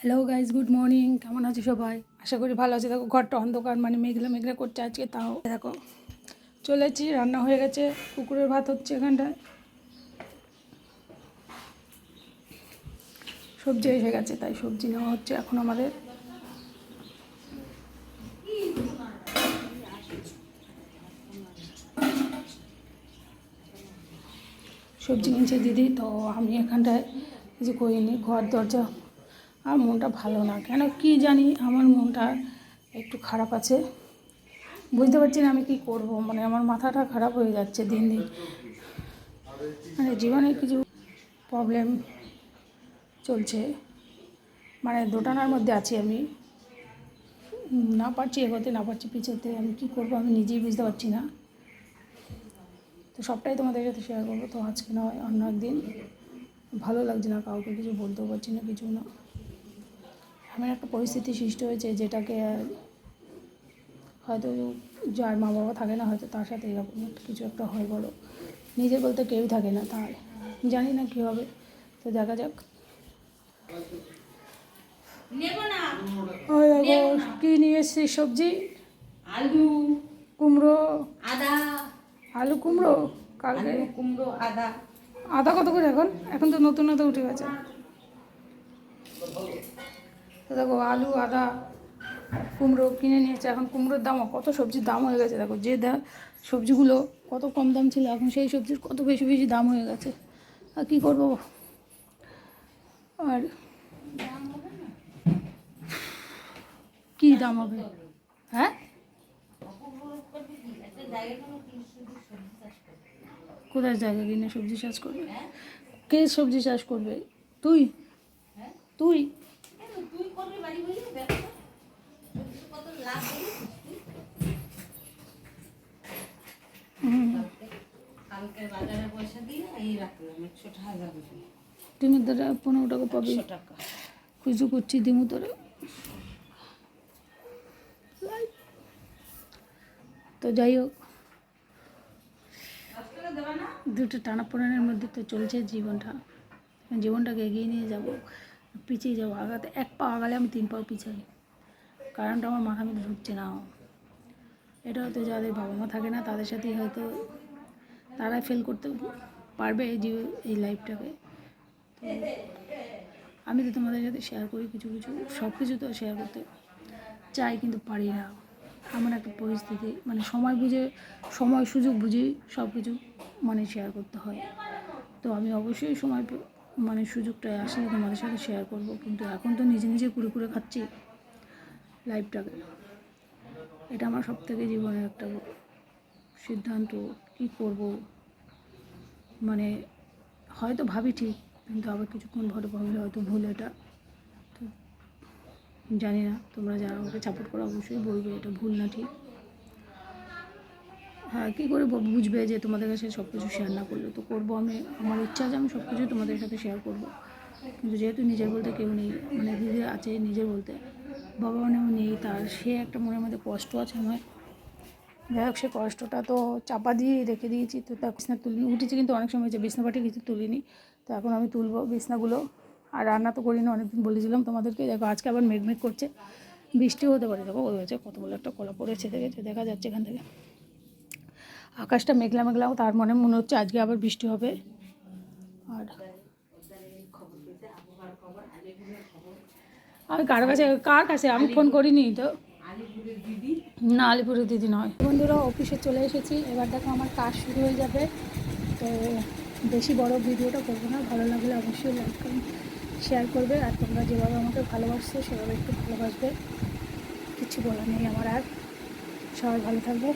Hello guys good morning কেমন আছো সবাই? আশা করি ভালো আছে। দেখো, ঘরটা অন্ধকার মানে মেঘলা মেঘলা করছে আজকে, তাও। দেখো চলেছি রান্না হয়ে গেছে কুকুরের ভাত হচ্ছে এখানটায়। সবজি এসে গেছে, তাই সবজি নেওয়া হচ্ছে এখন আমাদের। সবজি কিনছে দিদি, তো আমি এখানটায় কিছু করিনি ঘর, দরজা। আর মনটা ভালো না। কেন কি জানি আমার মনটা একটু খারাপ আছে। বুঝতে পারছি না আমি কি করব মানে আমার মাথাটা খারাপ হয়ে যাচ্ছে দিন দিন। মানে জীবনে কিছু প্রবলেম চলছে। মানে দোটানার মধ্যে আছি আমি। না পারছি এগোতে, না পারছি পিছোতে, আমি কি করব আমি নিজেই বুঝতে পারছি না। তো সবটাই তোমাদের সাথে শেয়ার করব। তো আজকে নয়, অন্য একদিন। ভালো লাগছে না কাউকে, কিছু বলতেও পারছি না, কিছু না। এমন একটা পরিস্থিতি সৃষ্টি হয়েছে যেটাকে হয়তো যার মা বাবা থাকে না হয়তো তার সাথে এরকম কিছু একটা হয় বলো। নিজের বলতে কেউই থাকে না তার। জানি না কী হবে তো দেখা যাক। কী নিয়ে এসছি সবজি? আলু কুমড়ো। আদা। আলু কুমড়ো? কালকে? কুমড়ো আদা। আদা কত করে এখন? এখন তো নতুন নতুন উঠে গেছে। দেখো আলু, আদা, কুমড়ো কিনে নিয়েছে। এখন কুমড়োর দামও কত, সবজির দাম হয়ে গেছে। দেখো যে দা সবজিগুলো কত কম দাম ছিল, এখন সেই সবজির কত বেশি বেশি দাম হয়ে গেছে। আর কী করব? আর কী দাম হবে? হ্যাঁ? কোথায় জায়গা কিনে সবজি চাষ করবে? কে সবজি চাষ করবে? তুই? তুই? তুই করবি বাড়ি বলি ব্যবসা কত লাভ কালকে বাজারে পয়সা দিয়ে এই রাখলাম একশো টাকা যাবে ডিমের দ্বারা পনেরো টাকা পাবি। টাকা। খুঁজু করছি ডিমু তোরা তো যাই হোক দুটো টানাপোড়েনের মধ্যে তো চলছে জীবনটা। জীবনটাকে এগিয়ে নিয়ে যাব। পিছিয়ে যাব। আগাতে এক পা আগালে আমি তিন পাও পিছাই। কারণটা আমার মাথা মধ্যে ঢুকছে না। এটা হয়তো যাদের বাবা মা থাকে না, তাদের সাথেই হয়তো তারাই ফেল করতে পারবে এই জীব, এই লাইফটাকে তো আমি তো তোমাদের সাথে শেয়ার করি কিছু কিছু, সব কিছু তো শেয়ার করতে চাই কিন্তু পারি না। এমন একটা পরিস্থিতি মানে সময় বুঝে, সময় সুযোগ বুঝে সব কিছু মানে শেয়ার করতে হয়। তো আমি অবশ্যই সময় মানে সুযোগটা আসলে তোমাদের সাথে শেয়ার করব। কিন্তু এখন তো নিজে নিজে কুড়ে কুড়ে খাচ্ছি লাইফটাকে এটা আমার সব থেকে জীবনের একটা সিদ্ধান্ত, কী করব? মানে হয়তো ভাবি ঠিক, কিন্তু আবার কিছুক্ষণ পরে ভাবলে হয়তো ভুল এটা। জানি না, তোমরা যারা আমাকে সাপোর্ট করো অবশ্যই বলবে এটা ভুল না ঠিক। হ্যাঁ কী করে বুঝবে যে তোমাদের কাছে সব কিছু শেয়ার না করলে তো করব আমি। আমার ইচ্ছা আছে আমি সব কিছু তোমাদের সাথে শেয়ার করব। কিন্তু যেহেতু নিজের বলতে কেউ নেই মানে দিদি আছে নিজের বলতে বাবা মানেও নেই তার, সে একটা মনের মধ্যে কষ্ট আছে আমার। যাই হোক, সে কষ্টটা তো চাপা দিয়ে রেখে দিয়েছি, তো তা বিছনা তুলিনি উঠেছি কিন্তু অনেক সময় হয়েছে, বিছনা পাটি কিছু তুলিনি। তো এখন আমি তুলবো বিছনাগুলো। আর রান্না তো করিনি, অনেকদিন বলেছিলাম তোমাদেরকে, দেখো আজকে আবার মেঘমেঘ করছে। বৃষ্টিও হতে পারে, দেখো ওই হয়েছে কত বড় একটা কলা পড়েছে, দেখেছে? দেখা যাচ্ছে এখান থেকে। আকাশটা মেঘলা মেঘলাও তার মনে মনে হচ্ছে আজকে আবার বৃষ্টি হবে। আর আমি কার কাছে কার কাছে? আমি ফোন করিনি তো। না, আলিপুরের দিদি নয়। বন্ধুরা, অফিসে চলে এসেছি। এবার দেখো আমার কাজ শুরু হয়ে যাবে। তো বেশি বড় ভিডিওটা করব না। ভালো লাগলে অবশ্যই লাইক করুন শেয়ার করবে। আর তোমরা যেভাবে আমাকে ভালোবাসছো, সেভাবে একটু ভালোবাসবে। কিছু বলার নেই আমার আর। সবাই ভালো থাকবে।